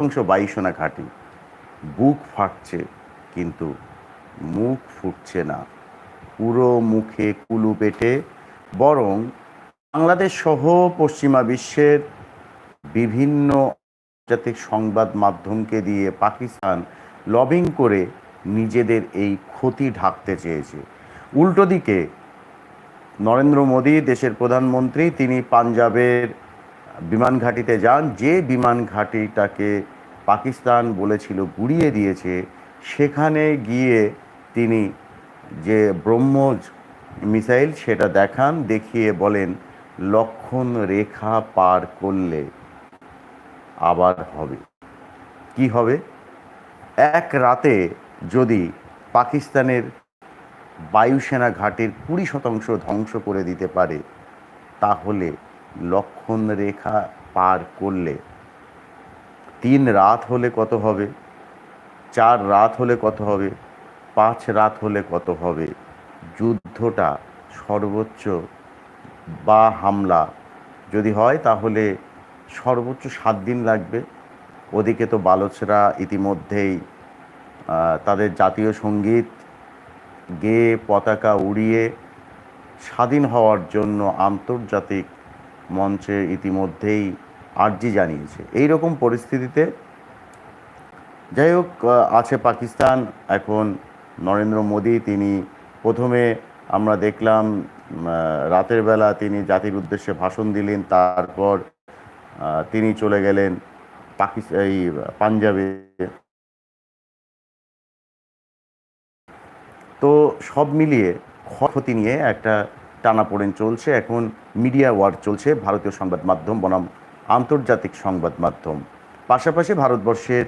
অংশ বায়ুসেনা ঘাঁটি বুক ফাটছে, কিন্তু মুখ ফুটছে না। পুরো মুখে কুলু পেটে, বরং বাংলাদেশ সহ পশ্চিমা বিশ্বের বিভিন্ন আন্তর্জাতিক সংবাদ মাধ্যমকে দিয়ে পাকিস্তান লবিং করে নিজেদের এই ক্ষতি ঢাকতে চেয়েছে। উল্টো দিকে, নরেন্দ্র মোদী, দেশের প্রধানমন্ত্রী, তিনি পাঞ্জাবের বিমান ঘাঁটিতে যান। যে বিমান ঘাঁটিটাকে পাকিস্তান বলেছিল গুড়িয়ে দিয়েছে, সেখানে গিয়ে তিনি যে ব্রহ্মজ মিসাইল সেটা দেখান, দেখিয়ে বলেন, লক্ষণ রেখা পার করলে আবার হবে। কি হবে? এক রাতে যদি পাকিস্তানের বায়ুসেনা ঘাটের কুড়ি শতাংশ ধ্বংস করে দিতে পারে, তাহলে লক্ষণ রেখা পার করলে তিন রাত হলে কত হবে? চার রাত হলে কত হবে? পাঁচ রাত হলে কত হবে? যুদ্ধটা সর্বোচ্চ বা হামলা যদি হয় তাহলে সর্বোচ্চ সাত দিন লাগবে। ওদিকে তো বালোচরা ইতিমধ্যেই তাদের জাতীয় সংগীত গেয়ে পতাকা উড়িয়ে স্বাধীন হওয়ার জন্য আন্তর্জাতিক মঞ্চে ইতিমধ্যেই আর্জি জানিয়েছে। এই রকম পরিস্থিতিতে যাই হোক আছে পাকিস্তান। এখন নরেন্দ্র মোদী, তিনি প্রথমে আমরা দেখলাম রাতের বেলা তিনি জাতির উদ্দেশ্যে ভাষণ দিলেন, তারপর তিনি চলে গেলেন পাকিস্তান এই পাঞ্জাবে। তো সব মিলিয়ে ক্ষতি নিয়ে একটা টানাপোড়েন চলছে। এখন মিডিয়া ওয়ার চলছে ভারতীয় সংবাদ মাধ্যম বনাম আন্তর্জাতিক সংবাদ মাধ্যম। পাশাপাশি ভারতবর্ষের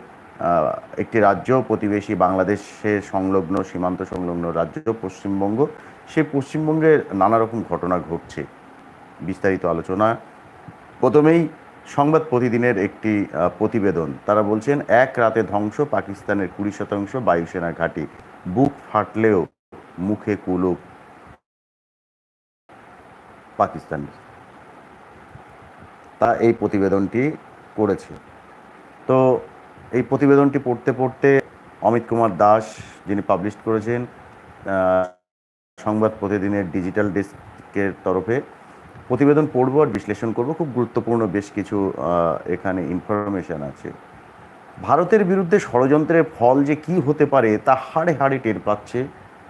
একটি রাজ্য প্রতিবেশী বাংলাদেশের সংলগ্ন, সীমান্ত সংলগ্ন রাজ্য পশ্চিমবঙ্গ, সেই পশ্চিমবঙ্গের নানা রকম ঘটনা ঘটছে। বিস্তারিত আলোচনা। প্রথমেই সংবাদ প্রতিদিনের একটি প্রতিবেদন। তারা বলছেন, এক রাতে ধ্বংস পাকিস্তানের কুড়ি শতাংশ বায়ুসেনা ঘাঁটি। বুক ফাটলেও মুখে কুলুপ। পাকিস্তানের। তা এই প্রতিবেদনটি করেছে তো এই প্রতিবেদনটি পড়তে পড়তে অমিত কুমার দাস, যিনি পাবলিশ করেছেন সংবাদ প্রতিদিনের ডিজিটাল ডেস্কের তরফে প্রতিবেদন পড়ব আর বিশ্লেষণ করব। খুব গুরুত্বপূর্ণ বেশ কিছু এখানে ইনফরমেশন আছে। ভারতের বিরুদ্ধে ষড়যন্ত্রের ফল যে কি হতে পারে তা হাড়ে হাড়ে টের পাচ্ছে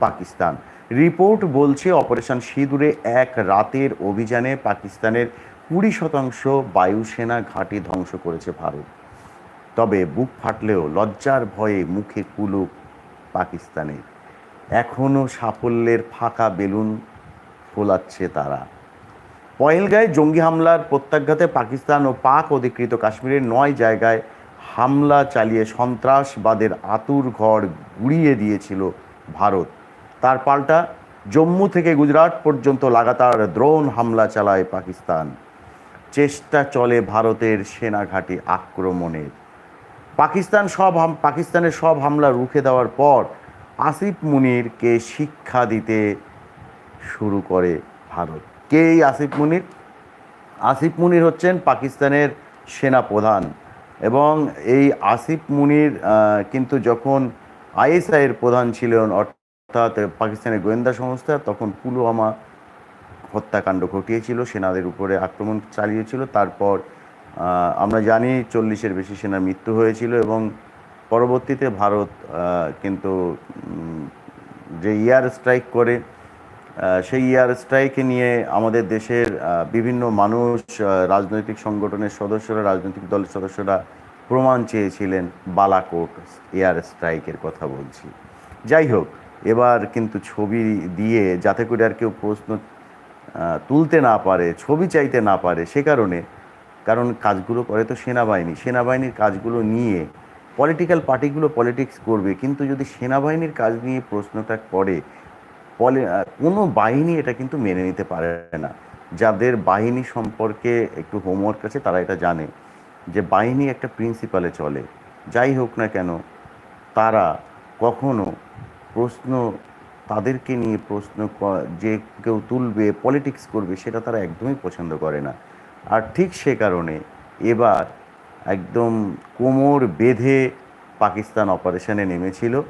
পাকিস্তান। রিপোর্ট বলছে অপারেশন সিঁদুরে এক রাতের অভিযানে পাকিস্তানের কুড়ি শতাংশ বায়ুসেনা ঘাঁটি ধ্বংস করেছে ভারত। তবে বুক ফাটলেও লজ্জার ভয়ে মুখে কুলুক পাকিস্তানে। এখনও সাফল্যের ফাঁকা বেলুন ফোলাচ্ছে তারা। পয়েলগাঁয়ে জঙ্গি হামলার প্রত্যাঘাতে পাকিস্তান ও পাক অধিকৃত কাশ্মীরের নয় জায়গায় হামলা চালিয়ে সন্ত্রাসবাদের আতুর ঘর গুড়িয়ে দিয়েছিল ভারত। তার পাল্টা জম্মু থেকে গুজরাট পর্যন্ত লাগাতার দ্রোণ হামলা চালায় পাকিস্তান। চেষ্টা চলে ভারতের সেনাঘাঁটি আক্রমণের। পাকিস্তান সব পাকিস্তানের সব হামলা রুখে দেওয়ার পর আসিফ মুনিরকে শিক্ষা দিতে শুরু করে ভারত। কে এই আসিফ মুনির? আসিফ মুনির হচ্ছেন পাকিস্তানের সেনা প্রধান এবং এই আসিফ মুনির কিন্তু যখন আইএসআইয়ের প্রধান ছিলেন অর্থাৎ পাকিস্তানের গোয়েন্দা সংস্থা তখন পুলওয়ামা হত্যাকাণ্ড ঘটিয়েছিল, সেনাদের উপরে আক্রমণ চালিয়েছিল। তারপর আমরা জানি চল্লিশের বেশি সেনার মৃত্যু হয়েছিল এবং পরবর্তীতে ভারত কিন্তু যে ইয়ার স্ট্রাইক করে সেই ইয়ার স্ট্রাইকে নিয়ে আমাদের দেশের বিভিন্ন মানুষ রাজনৈতিক সংগঠনের সদস্যরা, রাজনৈতিক দলের সদস্যরা প্রমাণ চেয়েছিলেন, বালাকোট এয়ার স্ট্রাইকের কথা বলছি। যাই হোক এবার কিন্তু ছবি দিয়ে যাতে করে আর কেউ প্রশ্ন তুলতে না পারে, ছবি চাইতে না পারে, সে কারণে, কারণ কাজগুলো করে তো সেনাবাহিনী, সেনাবাহিনীর কাজগুলো নিয়ে পলিটিক্যাল পার্টিগুলো পলিটিক্স করবে, কিন্তু যদি সেনাবাহিনীর কাজ নিয়ে প্রশ্নটা করে, পলি কোনো বাহিনী এটা কিন্তু মেনে নিতে পারে না। যাদের বাহিনী সম্পর্কে একটু হোমওয়ার্ক আছে, তারা এটা জানে যে বাহিনী একটা প্রিন্সিপালে চলে। যাই হোক না কেন, তারা কখনো প্রশ্ন তাদেরকে নিয়ে প্রশ্ন যে কেউ তুলবে পলিটিক্স করবে, সেটা তারা একদমই পছন্দ করে না। আর ঠিক সে কারণে এবার একদম কোমর বেঁধে পাকিস্তান অপারেশনে নেমেছিল।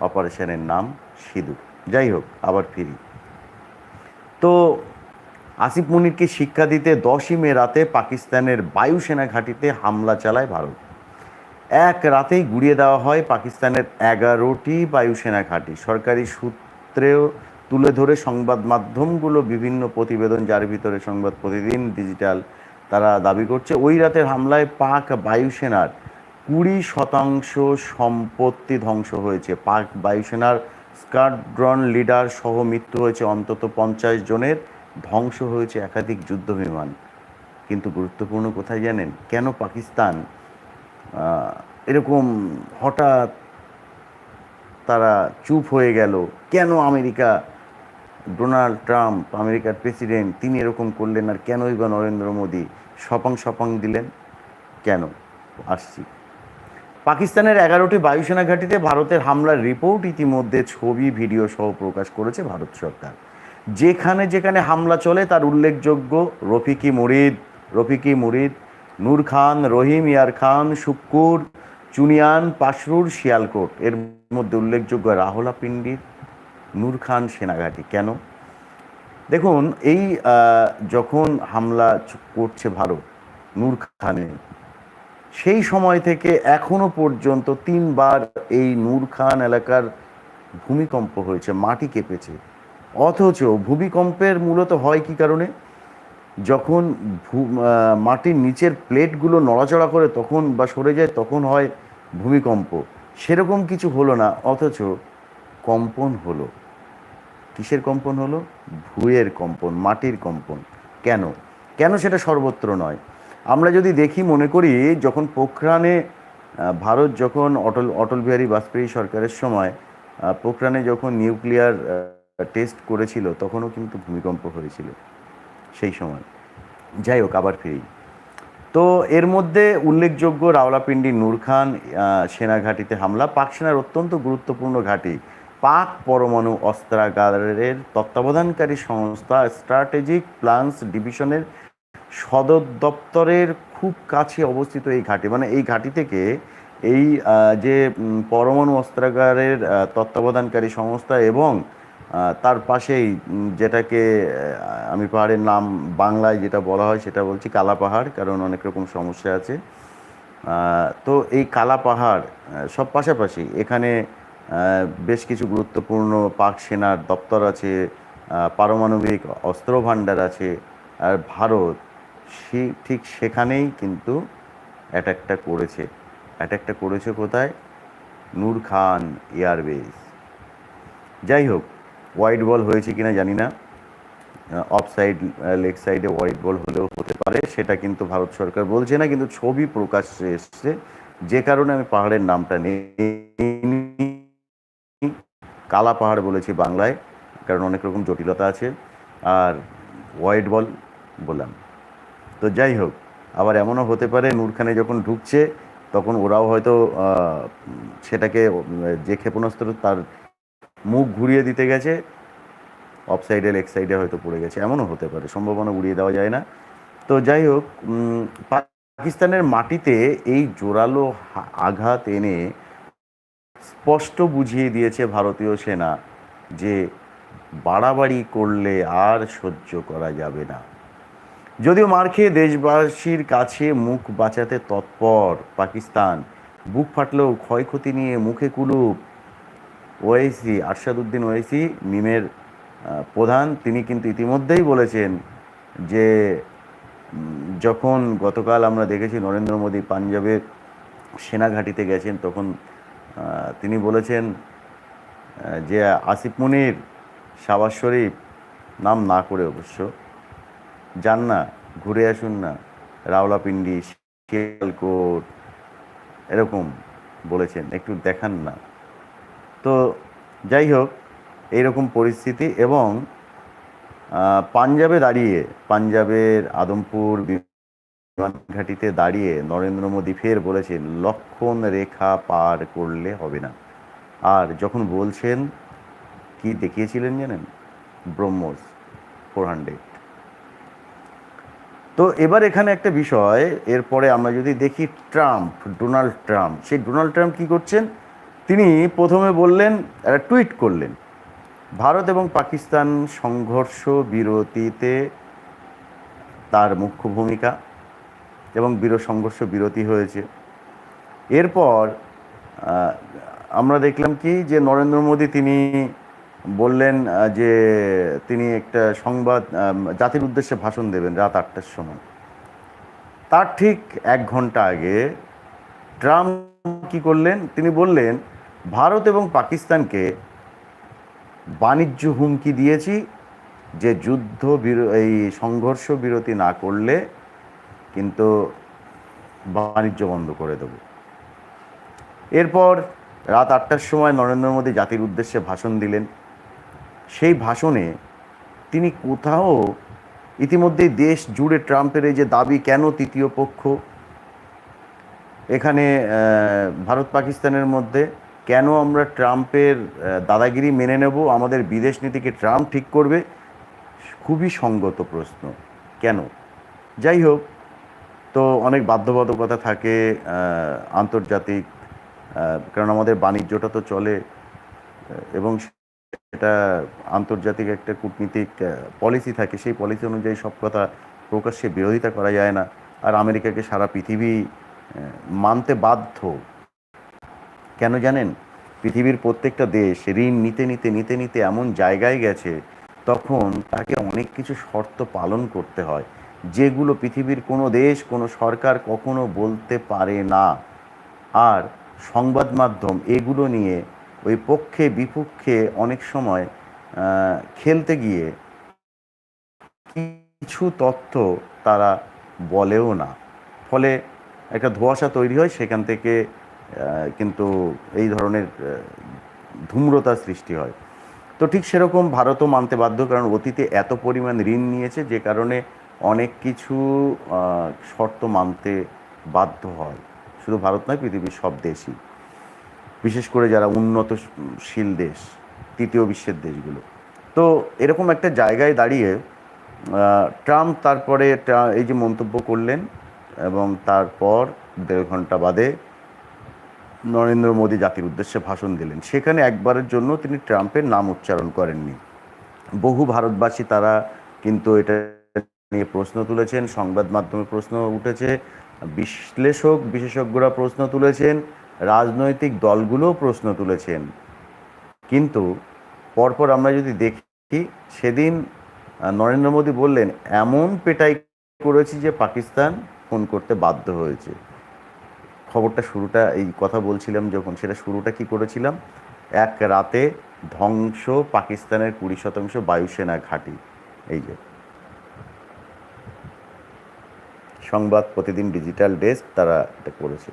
অপারেশনের নাম সিঁদুর। যাই হোক, আবার ফিরি। তো আসিফ মুনিরকে শিক্ষা দিতে দশই মে রাতে পাকিস্তানের বায়ুসেনা ঘাঁটিতে হামলা চালায় ভারত। এক রাতেই গুড়িয়ে দেওয়া হয় পাকিস্তানের এগারোটি বায়ুসেনা ঘাঁটি। সরকারি সূত্রেও তুলে ধরে সংবাদ মাধ্যমগুলো বিভিন্ন প্রতিবেদন, যার ভিতরে সংবাদ প্রতিদিন ডিজিটাল তারা দাবি করছে। ওই রাতের হামলায় পাক বায়ুসেনার কুড়ি শতাংশ সম্পত্তি ধ্বংস হয়েছে। পাক বায়ুসেনার স্কোয়াড্রন লিডার সহ মৃত্যু হয়েছে অন্তত পঞ্চাশ জনের। ধ্বংস হয়েছে একাধিক যুদ্ধ বিমান কিন্তু গুরুত্বপূর্ণ কোথায় জানেন? কেন পাকিস্তান এরকম হঠাৎ তারা চুপ হয়ে গেল। কেন আমেরিকা? ডোনাল্ড ট্রাম্প, আমেরিকার প্রেসিডেন্ট, তিনি এরকম করলেন আর কেনই বা নরেন্দ্র মোদী? সপাং সপাং দিলেন। কেন? আসছি। পাকিস্তানের এগারোটি বায়ুসেনা ঘাঁটিতে ভারতের হামলার রিপোর্ট ইতিমধ্যে ছবি, ভিডিও সহ প্রকাশ করেছে ভারত সরকার। যেখানে যেখানে হামলা চলে, তার উল্লেখযোগ্য রফিকি মুরিদ রফিকি মুরিদ নূর খান, রহিম, ইয়ার খান, শুক্কুর, চুনিয়ান, পাশরুর, শিয়ালকোট। এর মধ্যে উল্লেখযোগ্য রাহুলা পিন্ডির নূর খান সেনাঘাটি। কেন? দেখুন, এই যখন হামলা করছে ভারত, নূর খানে, সেই সময় থেকে এখনও পর্যন্ত তিনবার এই নূর খান এলাকার ভূমিকম্প হয়েছে, মাটি কেঁপেছে। অথচ ভূমিকম্পের মূলত হয় কি কারণে? যখন ভূ- মাটির নিচের প্লেটগুলো নড়াচড়া করে তখন বা সরে যায়, তখন হয় ভূমিকম্প। সেরকম কিছু হলো না, অথচ কম্পন হলো। কিসের কম্পন হলো? ভূয়ের কম্পন, মাটির কম্পন। কেন? কেন সেটা সর্বত্র নয়? আমরা যদি দেখি, মনে করি, যখন পোখরানে ভারত যখন অটল অটল বিহারী বাজপেয়ী সরকারের সময় পোখরানে যখন নিউক্লিয়ার টেস্ট করেছিল, তখনও কিন্তু ভূমিকম্প হয়েছিল। সেই সময়। যাই হোক আবার ফিরি। তো এর মধ্যে উল্লেখযোগ্য রাওলাপিন্ডি নূর খান আহ, সেনা ঘাঁটিতে হামলা। পাক সেনার অত্যন্ত গুরুত্বপূর্ণ ঘাঁটি। পাক পরমাণু অস্ত্রাগারের তত্ত্বাবধানকারী সংস্থা স্ট্র্যাটেজিক প্ল্যান্স ডিভিশনের সদর দপ্তরের খুব কাছে অবস্থিত এই ঘাঁটি। মানে এই ঘাঁটি থেকে এই যে পরমাণু অস্ত্রাগারের তত্ত্বাবধানকারী সংস্থা এবং তার পাশেই যেটাকে আমি পাহাড়ের নাম বাংলায় যেটা বলা হয় সেটা বলছি কালা পাহাড়, কারণ অনেক রকম সমস্যা আছে। তো এই কালা পাহাড় সব পাশাপাশি এখানে বেশ কিছু গুরুত্বপূর্ণ পাক সেনার দপ্তর আছে পারমাণবিক অস্ত্র ভাণ্ডার আছে, আর ভারত সে, ঠিক সেখানেই কিন্তু অ্যাটাকটা করেছে। অ্যাটাকটা করেছে কোথায়? Nur Khan air base. যাই হোক হোয়াইট বল হয়েছে কিনা জানি না। অফ সাইড লেগ সাইডে হোয়াইট বল হলেও হতে পারে, সেটা কিন্তু ভারত সরকার বলছে না, কিন্তু ছবি প্রকাশ্যে এসছে। যে কারণে আমি পাহাড়ের নামটা নেই কালা পাহাড় বলেছি বাংলায়, কারণ অনেক রকম জটিলতা আছে। আর হোয়াইট বল বললাম। তো যাই হোক, আবার এমনও হতে পারে, নূরখানে যখন ঢুকছে, তখন ওরাও হয়তো সেটাকে যে ক্ষেপণাস্ত্র তার মুখ ঘুরিয়ে দিতে গেছে অফ সাইডে লেগ সাইডে হয়তো পড়ে গেছে। এমনও হতে পারে, সম্ভাবনা উড়িয়ে দেওয়া যায় না। তো যাই হোক পাকিস্তানের মাটিতে এই জোরালো আঘাত এনে স্পষ্ট বুঝিয়ে দিয়েছে ভারতীয় সেনা যে বাড়াবাড়ি করলে আর সহ্য করা যাবে না। যদিও মার খেয়ে দেশবাসীর কাছে মুখ বাঁচাতে তৎপর পাকিস্তান, বুক ফাটলেও ক্ষয়ক্ষতি নিয়ে মুখে কুলুপ। ওয়াইসি আরশাদুদ্দিন ওয়াইসি মিমের প্রধান। তিনি কিন্তু ইতিমধ্যেই বলেছেন যে যখন গতকাল আমরা দেখেছি নরেন্দ্র মোদী পাঞ্জাবের সেনাঘাটিতে গেছেন, তখন তিনি বলেছেন যে আসিফ মুনির শাবাজ শরীফ, নাম না করে অবশ্য, যান না, ঘুরে আসুন না, রাওলাপিন্ডি, শিয়ালকোট, এরকম বলেছেন, একটু দেখান না। তো যাই হোক, এইরকম পরিস্থিতি এবং পাঞ্জাবে দাঁড়িয়ে, পাঞ্জাবের আদমপুর ঘাটিতে দাঁড়িয়ে নরেন্দ্র মোদী ফের বলেছেন, লক্ষণ রেখা পার করলে হবে না। আর যখন বলছেন, কি দেখিয়েছিলেন জানেন? BrahMos, four hundred. তো এবার এখানে একটা বিষয়, এরপরে আমরা যদি দেখি ট্রাম্প, ডোনাল্ড ট্রাম্প, সেই ডোনাল্ড ট্রাম্প কি করছেন? তিনি প্রথমে বললেন একটা টুইট করলেন, ভারত এবং পাকিস্তান সংঘর্ষ বিরতিতে তার মুখ্য ভূমিকা এবং বীর সংঘর্ষ বিরতি হয়েছে। এরপর আমরা দেখলাম কি যে নরেন্দ্র মোদী তিনি বললেন যে তিনি একটা সংবাদ জাতির উদ্দেশ্যে ভাষণ দেবেন রাত আটটার সময়। তার ঠিক এক ঘণ্টা আগে ট্রাম্প কি করলেন? তিনি বললেন ভারত এবং পাকিস্তানকে বাণিজ্য হুমকি দিয়েছি যে যুদ্ধ এই সংঘর্ষ বিরতি না করলে কিন্তু বাণিজ্য বন্ধ করে দেব। এরপর রাত আটটার সময় নরেন্দ্র মোদী জাতির উদ্দেশ্যে ভাষণ দিলেন। সেই ভাষণে তিনি কোথাও ইতিমধ্যেই দেশ জুড়ে ট্রাম্পের এই যে দাবি, কেন তৃতীয় পক্ষ? এখানে ভারত পাকিস্তানের মধ্যে কেন আমরা ট্রাম্পের দাদাগিরি মেনে নেব? আমাদের বিদেশ নীতিকে ট্রাম্প ঠিক করবে? খুবই সঙ্গত প্রশ্ন। কেন? যাই হোক, তো অনেক বাধ্যবাধকতা থাকে আন্তর্জাতিক কারণ আমাদের বাণিজ্যটা তো চলে এবং সেটা আন্তর্জাতিক একটা কূটনীতিক পলিসি থাকে। সেই পলিসি অনুযায়ী সব কথা প্রকাশ্যে বিরোধিতা করা যায় না। আর আমেরিকাকে সারা পৃথিবী মানতে বাধ্য কেন জানেন? পৃথিবীর প্রত্যেকটা দেশ ঋণ নিতে নিতে নিতে নিতে এমন জায়গায় গেছে, তখন তাকে অনেক কিছু শর্ত পালন করতে হয়, যেগুলো পৃথিবীর কোনো দেশ, কোনো সরকার কখনো বলতে পারে না। আর সংবাদ মাধ্যম এগুলো নিয়ে ওই পক্ষে, বিপক্ষে অনেক সময় খেলতে গিয়ে কিছু তথ্য তারা বলেও না। ফলে একটা ধোঁয়াশা তৈরি হয় সেখান থেকে কিন্তু এই ধরনের আহ, ধূম্রতার সৃষ্টি হয়। তো ঠিক সেরকম ভারতও মানতে বাধ্য কারণ অতীতে এত পরিমাণ ঋণ নিয়েছে যে কারণে অনেক কিছু শর্ত মানতে বাধ্য হয়। শুধু ভারত নয় পৃথিবীর সব দেশই। বিশেষ করে যারা উন্নতশীল দেশ তৃতীয় বিশ্বের দেশগুলো। তো এরকম একটা জায়গায় দাঁড়িয়ে ট্রাম্প তারপরে এই যে মন্তব্য করলেন এবং তারপর দেড় ঘণ্টা বাদে নরেন্দ্র মোদী জাতির উদ্দেশ্যে ভাষণ দিলেন। সেখানে একবারের জন্য তিনি ট্রাম্পের নাম উচ্চারণ করেননি। বহু ভারতবাসী তারা কিন্তু এটা নিয়ে প্রশ্ন তুলেছেন, সংবাদ মাধ্যমে প্রশ্ন উঠেছে, বিশ্লেষক, বিশেষজ্ঞরা প্রশ্ন তুলেছেন, রাজনৈতিক দলগুলোও প্রশ্ন তুলেছেন। কিন্তু পরপর আমরা যদি দেখি, সেদিন নরেন্দ্র মোদী বললেন, এমন পেটাই করেছি যে পাকিস্তান ফোন করতে বাধ্য হয়েছে। খবরটা শুরুটা, এই কথা বলছিলাম যখন, সেটা শুরুটা কি করেছিলাম? এক রাতে ধ্বংস পাকিস্তানের কুড়ি শতাংশ বায়ুসেনা ঘাঁটি। এই যে। সংবাদ প্রতিদিন ডিজিটাল ডেস্ক তারা এটা করেছে।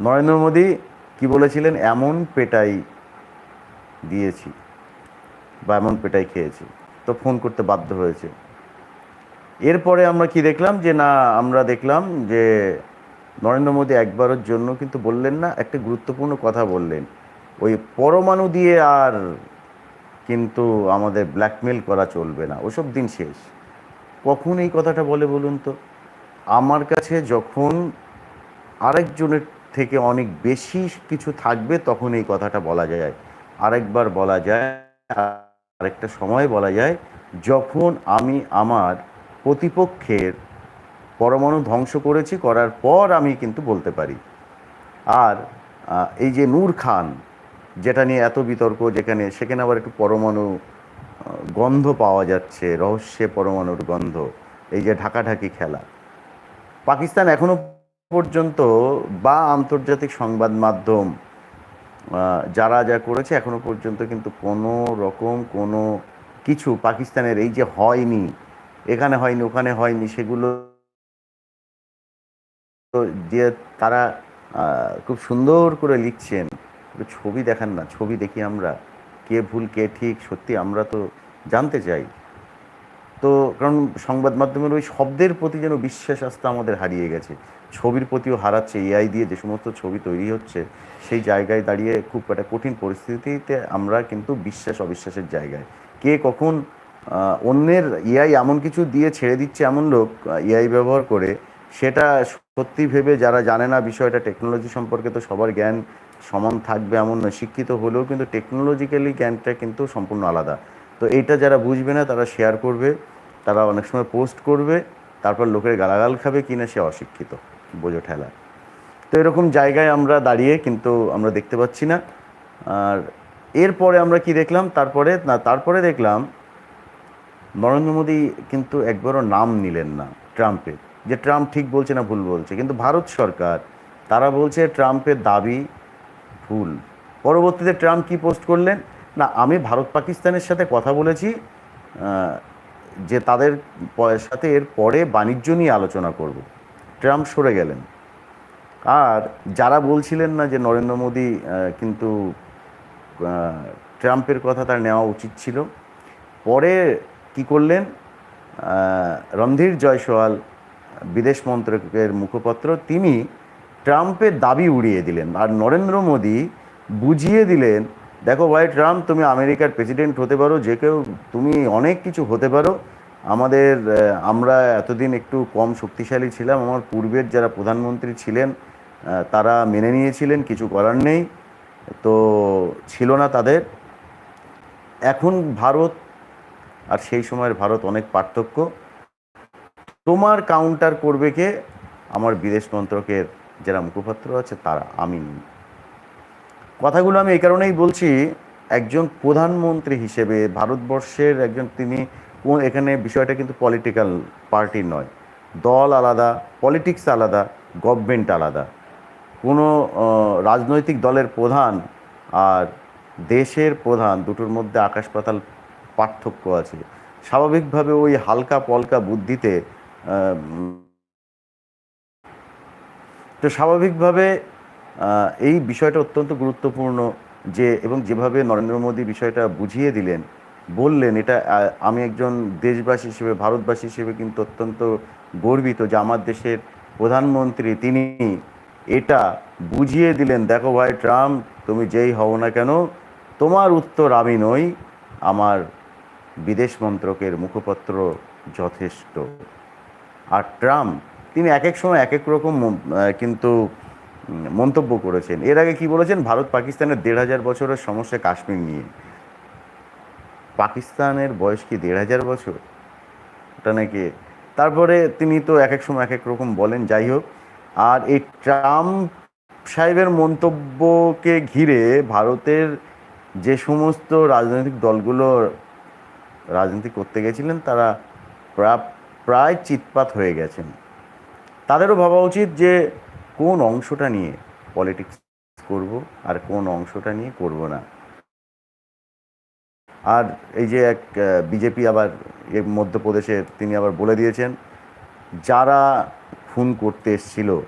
নরেন্দ্র মোদী কি বলেছিলেন? এমন পেটাই দিয়েছি বা এমন পেটাই খেয়েছি। তো ফোন করতে বাধ্য হয়েছে। এরপরে আমরা কি দেখলাম? যে না, আমরা দেখলাম যে নরেন্দ্র মোদী একবারের জন্য কিন্তু বললেন না, একটা গুরুত্বপূর্ণ কথা বললেন। ওই পরমাণু দিয়ে আর কিন্তু আমাদের ব্ল্যাকমেল করা চলবে না। ওসব দিন শেষ। কখন এই কথাটা বলে বলুন তো? আমার কাছে যখন আরেকজনের থেকে অনেক বেশি কিছু থাকবে, তখন এই কথাটা বলা যায়। আরেকবার বলা যায়, আরেকটা সময় বলা যায়, যখন আমি আমার প্রতিপক্ষের পরমাণু ধ্বংস করেছি, করার পর আমি কিন্তু বলতে পারি। আর এই যে নূর খান, যেটা নিয়ে এত বিতর্ক, যেখানে, সেখানে আবার একটু পরমাণু গন্ধ পাওয়া যাচ্ছে, রহস্যে পরমাণুর গন্ধ, এই যে ঢাকাঢাকি খেলা। পাকিস্তান এখনও পর্যন্ত বা আন্তর্জাতিক সংবাদ মাধ্যম যারা যা করেছে, এখনও পর্যন্ত কিন্তু কোনো রকম কোনো কিছু পাকিস্তানের এই যে হয়নি, এখানে হয়নি, ওখানে হয়নি, সেগুলো দিয়ে তারা খুব সুন্দর করে লিখছেন। ছবি দেখান না, ছবি দেখি আমরা। কে ভুল, কে ঠিক, সত্যি আমরা তো জানতে চাই। তো কারণ সংবাদ মাধ্যমের ওই শব্দের প্রতি যেন বিশ্বাস আস্থা আমাদের হারিয়ে গেছে। ছবির প্রতিও হারাচ্ছে এআই দিয়ে যে সমস্ত ছবি তৈরি হচ্ছে, সেই জায়গায় দাঁড়িয়ে খুব একটা কঠিন পরিস্থিতিতে আমরা কিন্তু বিশ্বাস, অবিশ্বাসের জায়গায়। কে কখন অন্যের এআই এমন কিছু দিয়ে ছেড়ে দিচ্ছে এমন লোক এআই ব্যবহার করে সেটা সত্যি ভেবে যারা জানে না বিষয়টা টেকনোলজি সম্পর্কে তো সবার জ্ঞান সমান থাকবে এমন নয়। শিক্ষিত হলেও কিন্তু টেকনোলজিক্যালি জ্ঞানটা কিন্তু সম্পূর্ণ আলাদা। তো এইটা যারা বুঝবে না, তারা শেয়ার করবে, তারা অনেক সময় পোস্ট করবে, তারপর লোকের গালাগাল খাবে কিনা সে অশিক্ষিত, বোঝো ঠেলা। তো এরকম জায়গায় আমরা দাঁড়িয়ে কিন্তু আমরা দেখতে পাচ্ছি না। আর এরপরে আমরা কি দেখলাম? তারপরে, না, তারপরে দেখলাম, নরেন্দ্র মোদী কিন্তু একবারও নাম নিলেন না, ট্রাম্পের। যে ট্রাম্প ঠিক বলছে না ভুল বলছে। কিন্তু ভারত সরকার, তারা বলছে ট্রাম্পের দাবি ভুল। পরবর্তীতে ট্রাম্প কি পোস্ট করলেন? না, আমি ভারত পাকিস্তানের সাথে কথা বলেছি যে তাদের সাথে এর পরে বাণিজ্য নিয়ে আলোচনা করব। ট্রাম্প সরে গেলেন। আর যারা বলছিলেন না যে নরেন্দ্র মোদী কিন্তু ট্রাম্পের কথা তার নেওয়া উচিত ছিল, পরে কি করলেন? রণধীর জয়সওয়াল বিদেশ মন্ত্রকের মুখপাত্র, তিনি ট্রাম্পের দাবি উড়িয়ে দিলেন। আর নরেন্দ্র মোদী বুঝিয়ে দিলেন, দেখো ভাই, ট্রাম্প, তুমি আমেরিকার প্রেসিডেন্ট হতে পারো, যে কেউ, তুমি অনেক কিছু হতে পারো। আমাদের আমরা এতদিন একটু কম শক্তিশালী ছিলাম। আমার পূর্বের যারা প্রধানমন্ত্রী ছিলেন তারা মেনে নিয়েছিলেন, কিছু করার নেই। তো ছিল না তাদের। এখন ভারত, আর সেই সময়ের ভারত অনেক পার্থক্য। তোমার কাউন্টার করবে কে? আমার বিদেশ মন্ত্রকের যারা মুখপাত্র আছে, তারা, আমি। কথাগুলো আমি এই কারণেই বলছি, একজন প্রধানমন্ত্রী হিসেবে ভারতবর্ষের একজন তিনি কোন এখানে বিষয়টা কিন্তু পলিটিক্যাল পার্টি নয়। দল আলাদা পলিটিক্স আলাদা গভর্নমেন্ট আলাদা। কোনো রাজনৈতিক দলের প্রধান আর দেশের প্রধান দুটোর মধ্যে আকাশ পাতাল পার্থক্য আছে। স্বাভাবিকভাবে ওই হালকা পলকা বুদ্ধিতে তো স্বাভাবিকভাবে এই বিষয়টা অত্যন্ত গুরুত্বপূর্ণ যে, এবং যেভাবে নরেন্দ্র মোদী বিষয়টা বুঝিয়ে দিলেন, বললেন, এটা আমি একজন দেশবাসী হিসেবে, ভারতবাসী হিসেবে কিন্তু অত্যন্ত গর্বিত যে, আমার দেশের প্রধানমন্ত্রী তিনি এটা বুঝিয়ে দিলেন, দেখো ভাই ট্রাম্প, তুমি যেই হও না কেন, তোমার উত্তর আমি নই, আমার বিদেশ মন্ত্রকের মুখপত্র যথেষ্ট। আর ট্রাম্প, তিনি এক এক সময় এক এক রকম কিন্তু মন্তব্য করেছেন। এর আগে কি বলেছেন? ভারত পাকিস্তানের দেড় হাজার বছরের সমস্যা কাশ্মীর নিয়ে। পাকিস্তানের বয়স কি দেড় হাজার বছর? ওটা নাকি? তারপরে তিনি তো এক এক সময় এক এক রকম বলেন, যাই হোক। আর এই ট্রাম্প সাহেবের মন্তব্যকে ঘিরে ভারতের যে সমস্ত রাজনৈতিক দলগুলো রাজনীতি করতে গেছিলেন, তারা প্রা- প্রায় চিৎপাত হয়ে গেছেন। তাদেরও ভাবা উচিত যে, কোন অংশটা নিয়ে পলিটিক্স করব আর কোন অংশটা নিয়ে করব না। আর এই যে এক বিজেপি আবার এ মধ্যপ্রদেশে তিনি আবার বলে দিয়েছেন, যারা খুন করতে এসেছিল,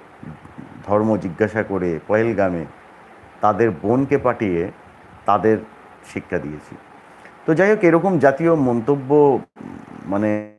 ধর্ম জিজ্ঞাসা করে পহেলগামে, তাদের বোনকে পাঠিয়ে তাদের শিক্ষা দিয়েছি। তো যাই হোক, এরকম জাতীয় মন্তব্য মানে